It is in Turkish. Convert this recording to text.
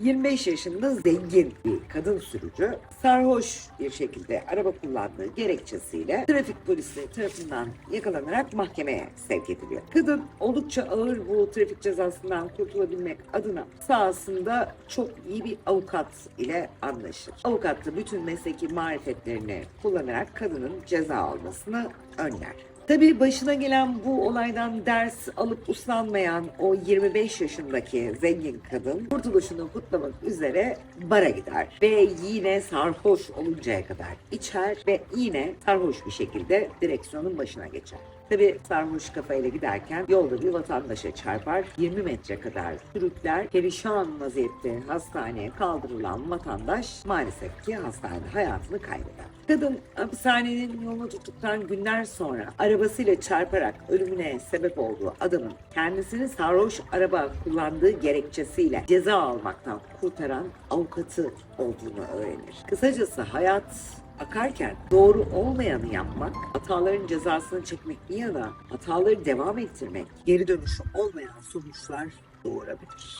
25 yaşında zengin bir kadın sürücü sarhoş bir şekilde araba kullandığı gerekçesiyle trafik polisi tarafından yakalanarak mahkemeye sevk ediliyor. Kadın oldukça ağır bu trafik cezasından kurtulabilmek adına sahasında çok iyi bir avukat ile anlaşır. Avukat da bütün mesleki marifetlerini kullanarak kadının ceza almasını önler. Tabii başına gelen bu olaydan ders alıp uslanmayan o 25 yaşındaki zengin kadın kurtuluşunu kutlamak üzere bara gider ve yine sarhoş oluncaya kadar içer ve yine sarhoş bir şekilde direksiyonun başına geçer. Tabii sarhoş kafayla giderken yolda bir vatandaşa çarpar, 20 metre kadar sürükler, perişan vaziyette hastaneye kaldırılan vatandaş maalesef ki hastanede hayatını kaybeder. Kadın hapishanenin yolunu tuttuktan günler sonra arabasıyla çarparak ölümüne sebep olduğu adamın kendisini sarhoş araba kullandığı gerekçesiyle ceza almaktan kurtaran avukatı olduğunu öğrenir. Kısacası hayat akarken doğru olmayanı yapmak, hataların cezasını çekmek bir yana hataları devam ettirmek, geri dönüşü olmayan sonuçlar doğurabilir.